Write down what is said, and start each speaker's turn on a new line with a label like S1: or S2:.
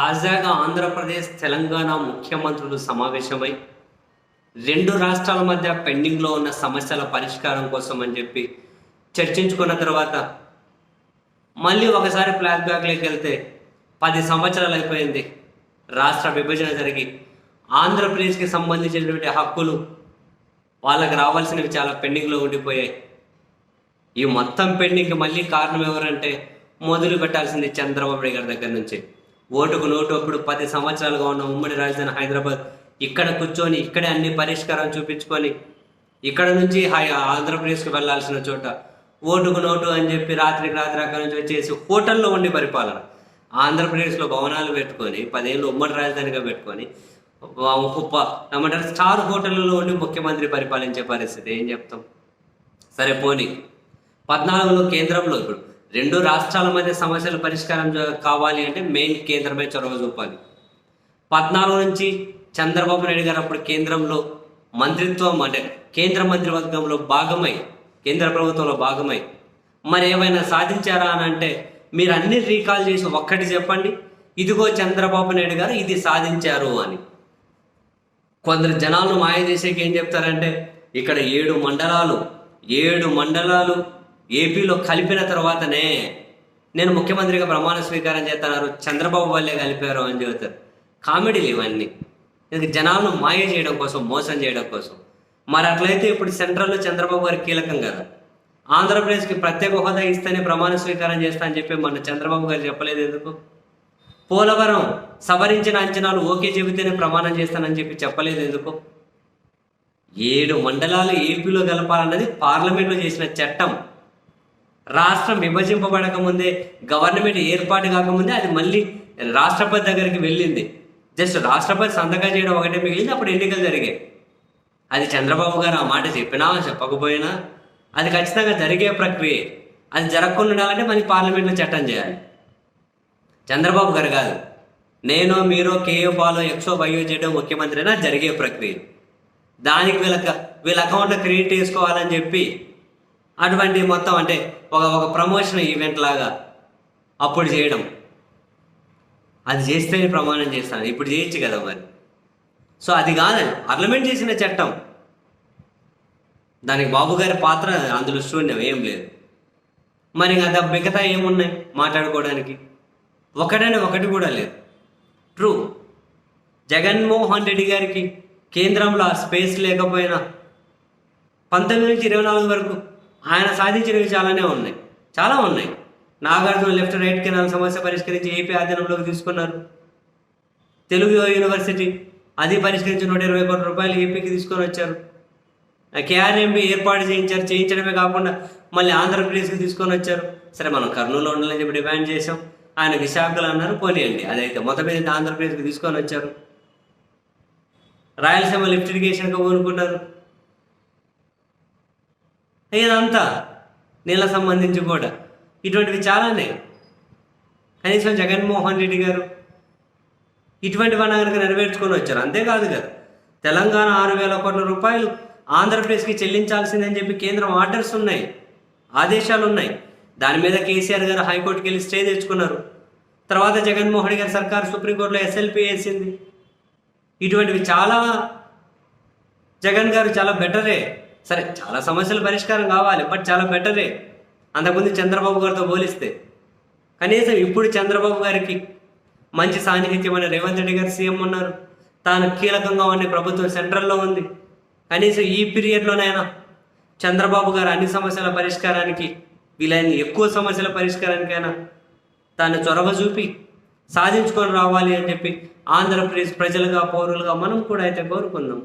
S1: తాజాగా ఆంధ్రప్రదేశ్ తెలంగాణ ముఖ్యమంత్రులు సమావేశమై రెండు రాష్ట్రాల మధ్య పెండింగ్లో ఉన్న సమస్యల పరిష్కారం కోసం అని చెప్పి చర్చించుకున్న తర్వాత మళ్ళీ ఒకసారి ఫ్లాష్ బ్యాక్లోకి వెళ్తే పది సంవత్సరాలు అయిపోయింది రాష్ట్ర విభజన జరిగి ఆంధ్రప్రదేశ్కి సంబంధించినటువంటి హక్కులు వాళ్ళకి రావాల్సినవి చాలా పెండింగ్లో ఉండిపోయాయి. ఈ మొత్తం పెండింగ్కి మళ్ళీ కారణం ఎవరంటే మొదలు పెట్టాల్సింది చంద్రబాబు గారి దగ్గర నుంచి. ఓటుకు నోటు అప్పుడు పది సంవత్సరాలుగా ఉన్న ఉమ్మడి రాజధాని హైదరాబాద్ ఇక్కడ కూర్చొని ఇక్కడే అన్ని పరిష్కారం చూపించుకొని ఇక్కడ నుంచి హై- ఆంధ్రప్రదేశ్కి వెళ్ళాల్సిన చోట ఓటుకు నోటు అని చెప్పి రాత్రికి రాత్రి అక్కడి నుంచి వచ్చేసి హోటల్లో ఉండి పరిపాలన. ఆంధ్రప్రదేశ్లో భవనాలు పెట్టుకొని పదేళ్ళు ఉమ్మడి రాజధానిగా పెట్టుకొని ఏమంటారు? స్టార్ హోటళ్ళలో ఉండి ముఖ్యమంత్రి పరిపాలించే పరిస్థితి ఏం చెప్తాం? సరే పోనీ. పద్నాలుగులో కేంద్రంలో ఇప్పుడు రెండు రాష్ట్రాల మధ్య సమస్యల పరిష్కారం కావాలి అంటే మెయిన్ కేంద్రమే చొరవ చూపాలి పద్నాలుగు నుంచి చంద్రబాబు నాయుడు గారు అప్పుడు కేంద్రంలో మంత్రిత్వం అంటే కేంద్ర మంత్రివర్గంలో భాగమై కేంద్ర ప్రభుత్వంలో భాగమై మరి ఏమైనా సాధించారా అని అంటే మీరు అన్ని రీకాల్ చేసి ఒక్కటి చెప్పండి. ఇదిగో చంద్రబాబు నాయుడు గారు ఇది సాధించారు అని. కొందరు జనాలను మాయ చేసేకి ఏం చెప్తారంటే ఇక్కడ ఏడు మండలాలు ఏడు మండలాలు ఏపీలో కలిపిన తర్వాతనే నేను ముఖ్యమంత్రిగా ప్రమాణ స్వీకారం చేస్తున్నారు చంద్రబాబు వల్లే కలిపారు అని చెబుతారు. కామెడీలు ఇవన్నీ. ఇది జనాలను మాయ చేయడం కోసం మోసం చేయడం కోసం. మరి అట్లయితే ఇప్పుడు సెంట్రల్లో చంద్రబాబు గారు కీలకం కదా. ఆంధ్రప్రదేశ్కి ప్రత్యేక హోదా ఇస్తేనే ప్రమాణ స్వీకారం చేస్తా అని చెప్పి మన చంద్రబాబు గారు చెప్పలేదు ఎందుకు? పోలవరం సవరించిన అంచనాలు ఓకే చెబితేనే ప్రమాణం చేస్తానని చెప్పి చెప్పలేదు ఎందుకు? ఏడు మండలాలు ఏపీలో కలపాలన్నది పార్లమెంట్లో చేసిన చట్టం. రాష్ట్రం విభజింపబడక ముందే గవర్నమెంట్ ఏర్పాటు కాకముందే అది మళ్ళీ రాష్ట్రపతి దగ్గరికి వెళ్ళింది. జస్ట్ రాష్ట్రపతి సంతకం చేయడం ఒకటే మిగిలింది అప్పుడు ఎన్నికలు జరిగాయి. అది చంద్రబాబు గారు ఆ మాట చెప్పినా చెప్పకపోయినా అది ఖచ్చితంగా జరిగే ప్రక్రియ. అది జరగకుండా ఉండాలంటే మళ్ళీ పార్లమెంట్లో చట్టం చేయాలి. చంద్రబాబు గారు కాదు నేను మీరు కేఏ పాలో ఎక్సో బయో చేయడం ముఖ్యమంత్రినా జరిగే ప్రక్రియ. దానికి వీళ్ళ వీళ్ళ అకౌంట్లో క్రియేట్ చేసుకోవాలని చెప్పి అటువంటి మొత్తం అంటే ఒక ఒక ప్రమోషన్ ఈవెంట్ లాగా అప్పుడు చేయడం. అది చేస్తేనే ప్రమాణం చేస్తాను ఇప్పుడు చేయొచ్చు కదా మరి. సో అది కాదండి పార్లమెంట్ చేసిన చట్టం. దానికి బాబు గారి పాత్ర అందులో శూన్యం ఏం లేదు. మరి అది మిగతా ఏమున్నాయి మాట్లాడుకోవడానికి? ఒకటనే ఒకటి కూడా లేదు. ట్రూ జగన్మోహన్ రెడ్డి గారికి కేంద్రంలో స్పేస్ లేకపోయినా పంతొమ్మిది నుంచి ఇరవై నాలుగు వరకు ఆయన సాధించినవి చాలానే ఉన్నాయి. చాలా ఉన్నాయి. నాగార్జున లెఫ్ట్ రైట్ కెనాల్ సమస్య పరిష్కరించి ఏపీ ఆధీనంలోకి తీసుకున్నారు. తెలుగు యూనివర్సిటీ అది పరిష్కరించి నూట ఇరవై కోట్ల రూపాయలు ఏపీకి తీసుకొని వచ్చారు. కేఆర్ఎంబి ఏర్పాటు చేయించారు. చేయించడమే కాకుండా మళ్ళీ ఆంధ్రప్రదేశ్కి తీసుకొని వచ్చారు. సరే మనం కర్నూలులో ఉండాలని చెప్పి డిమాండ్ చేసాం ఆయన విశాఖలో అన్నారు పోనీయండి. అదైతే మొత్తం మీద ఆంధ్రప్రదేశ్కి తీసుకొని వచ్చారు. రాయలసీమ లిఫ్ట్ ఇరిగేషన్గా ఊరుకున్నారు. ఇదంతా నీళ్ళ సంబంధించి కూడా. ఇటువంటివి చాలానే. కనీసం జగన్మోహన్ రెడ్డి గారు ఇటువంటివన్నీ కనుక నెరవేర్చుకొని వచ్చారు. అంతేకాదు కదా తెలంగాణ ఆరు వేల కోట్ల రూపాయలు ఆంధ్రప్రదేశ్కి చెల్లించాల్సిందని చెప్పి కేంద్రం ఆర్డర్స్ ఉన్నాయి ఆదేశాలు ఉన్నాయి. దాని మీద కేసీఆర్ గారు హైకోర్టుకి వెళ్ళి స్టే తెచ్చుకున్నారు. తర్వాత జగన్మోహన్ గారి సర్కారు సుప్రీంకోర్టులో ఎస్ఎల్పి వేసింది. ఇటువంటివి చాలా జగన్ గారు చాలా బెటరే. సరే చాలా సమస్యలు పరిష్కారం కావాలి బట్ చాలా బెటరే అంతకుముందు చంద్రబాబు గారితో పోలిస్తే. కనీసం ఇప్పుడు చంద్రబాబు గారికి మంచి సాన్నిహిత్యమైన రేవంత్ రెడ్డి గారు సీఎం ఉన్నారు. తాను కీలకంగా ఉండే ప్రభుత్వం సెంట్రల్లో ఉంది. కనీసం ఈ పీరియడ్లోనైనా చంద్రబాబు గారు అన్ని సమస్యల పరిష్కారానికి వీలైన ఎక్కువ సమస్యల పరిష్కారానికైనా తాను చొరవ చూపి సాధించుకొని రావాలి అని చెప్పి ఆంధ్రప్రదేశ్ ప్రజలుగా పౌరులుగా మనం కూడా అయితే కోరుకుందాం.